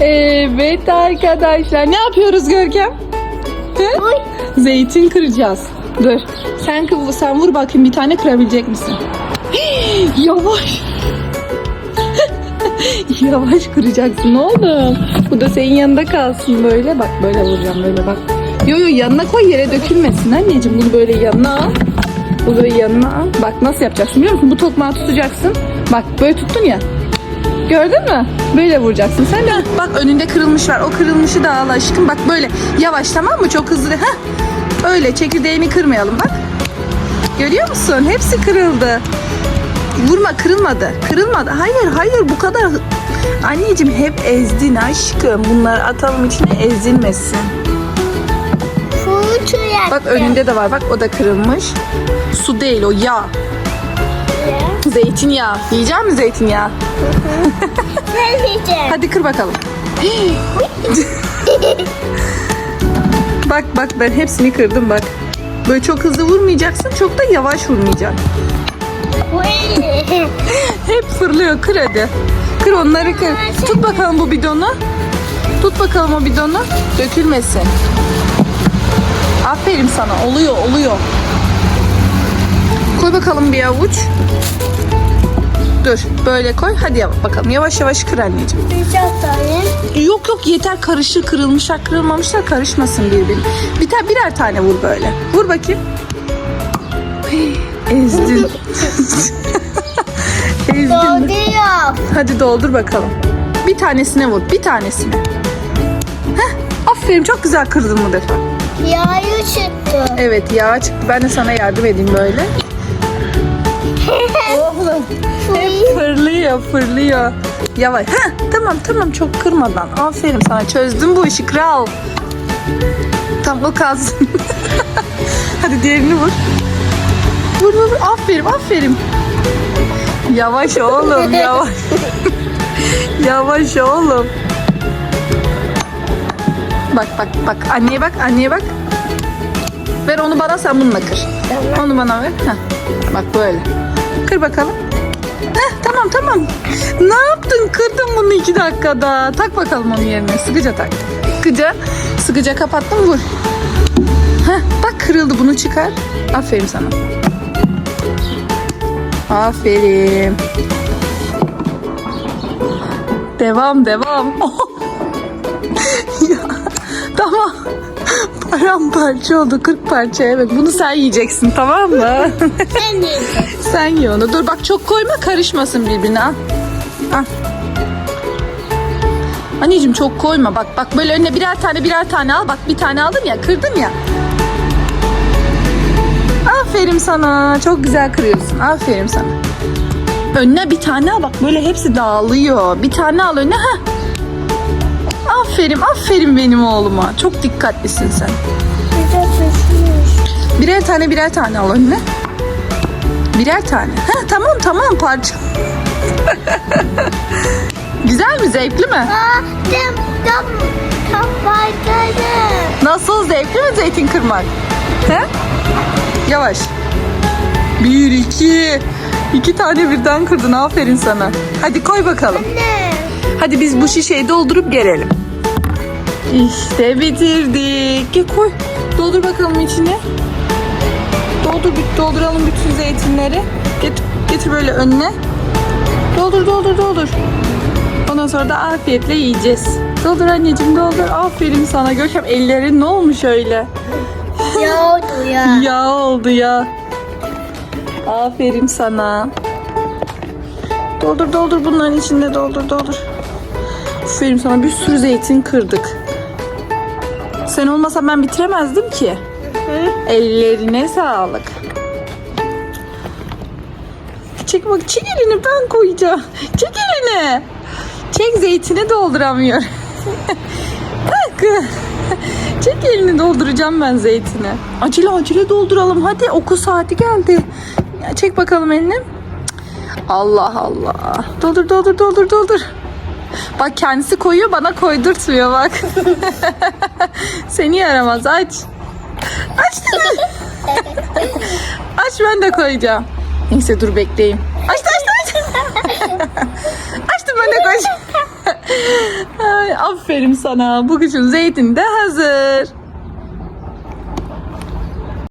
Evet arkadaşlar ne yapıyoruz Görkem? Uy. Zeytin kıracağız. Dur. Sen sen vur bakayım bir tane kırabilecek misin? Yavaş. Yavaş kıracaksın oğlum. Bu da senin yanında kalsın böyle. Bak böyle vuracağım böyle bak. Yo yo yanına koy yere dökülmesin anneciğim. Bunu böyle yanına al. Bunu böyle yanına al. Bak nasıl yapacaksın biliyor musun? Bu tokmağı tutacaksın. Bak böyle tuttun ya. Gördün mü? Böyle vuracaksın. Sen de bak önünde kırılmış var. O kırılmışı da al aşkım. Bak böyle yavaş tamam mı? Çok hızlı. Heh. Öyle çekirdeğini kırmayalım bak. Görüyor musun? Hepsi kırıldı. Vurma kırılmadı. Kırılmadı. Hayır hayır bu kadar. Anneciğim hep ezdin aşkım. Bunları atalım içine ezilmesin. Bak önünde de var. Bak o da kırılmış. Su değil o yağ. Zeytinyağı. Yiyecek misin zeytinyağı? Ne yiyeceğim? Hadi kır bakalım. bak bak ben hepsini kırdım bak. Böyle çok hızlı vurmayacaksın, çok da yavaş vurmayacaksın. Hep fırlıyor, kır hadi. Kır onları kır. Tut bakalım bu bidonu. Tut bakalım o bidonu. Dökülmesin. Aferin sana. Oluyor, oluyor. Koy bakalım bir avuç. Dur, böyle koy. Hadi yap bakalım. Yavaş yavaş kır anneciğim. Bir tane. Yok yok yeter karışır kırılmışlar kırılmamışlar karışmasın birbirine. Bir tane birer tane vur böyle. Vur bakayım. Ezdin. Ezdin. Dolduruyorum. Hadi doldur bakalım. Bir tanesine vur. Bir tanesine. Heh, aferin çok güzel kırdın bu defa. Yağı çıktı. Evet yağ çıktı. Ben de sana yardım edeyim böyle. Oğlum. Fırlıyor fırlıyor. Yavaş. Heh, tamam tamam çok kırmadan. Aferin sana çözdüm bu işi kral. Tamam o kalsın. Hadi diğerini vur. Vur vur vur. Aferin aferin. Yavaş oğlum yavaş. yavaş oğlum. Bak bak bak anneye bak anneye bak. Ver onu bana sen bununla kır. Onu bana ver. Heh. Bak böyle. Kır bakalım. Heh, tamam tamam. Ne yaptın? Kırdın bunu iki dakikada. Tak bakalım onun yerine. Sıkıca tak. Sıkıca. Sıkıca kapattım vur. Heh, bak kırıldı bunu çıkar. Aferin sana. Aferin. Devam devam. ya, tamam. Paramparça oldu 40 parça evet. Bunu sen yiyeceksin tamam mı? Sen yiyeceksin. sen ye onu. Dur bak çok koyma karışmasın birbirine. Al. Al. Anneciğim çok koyma bak bak böyle önüne birer tane birer tane al bak bir tane aldın ya kırdın ya. Aferin sana çok güzel kırıyorsun aferin sana. Önüne bir tane al bak böyle hepsi dağılıyor. Bir tane al önüne ha. Aferin aferin benim oğluma. Çok dikkatlisin sen. Birer tane birer tane al önüne. Birer tane. Ha tamam tamam parça. Güzel mi? Zevkli mi? Aa, tam tam tam başladı. Nasıl? Zevkli mi zeytin kırmak? He? Yavaş. Bir, iki. İki tane birden kırdın. Aferin sana. Hadi koy bakalım. Ne? Hadi biz bu şişeyi doldurup gelelim. İşte bitirdik. Gel koy. Doldur bakalım içine. Doldur, dolduralım bütün zeytinleri. Getir, getir böyle önüne. Doldur, doldur, doldur. Ondan sonra da afiyetle yiyeceğiz. Doldur anneciğim, doldur. Aferin sana. Görkem ellerin ne olmuş öyle? Yoğurdu ya. Yağ oldu ya. Aferin sana. Doldur doldur bunların içinde doldur doldur. Aferin sana bir sürü zeytin kırdık. Sen olmasan ben bitiremezdim ki. Ellerine sağlık. Çek bak çek elini ben koyacağım. Çek elini. Çek zeytini dolduramıyor. Bak. Çek elini dolduracağım ben zeytini. Acele acele dolduralım hadi okul saati geldi. Çek bakalım elini. Allah Allah. Doldur doldur doldur doldur. Bak kendisi koyuyor bana koydurtmuyor bak. Seni yaramaz aç. Aç değil aç ben de koyacağım. Neyse dur bekleyeyim. Aç aç aç. Açtım ben de koyacağım. Ay, aferin sana. Bu kuşun zeytini de hazır.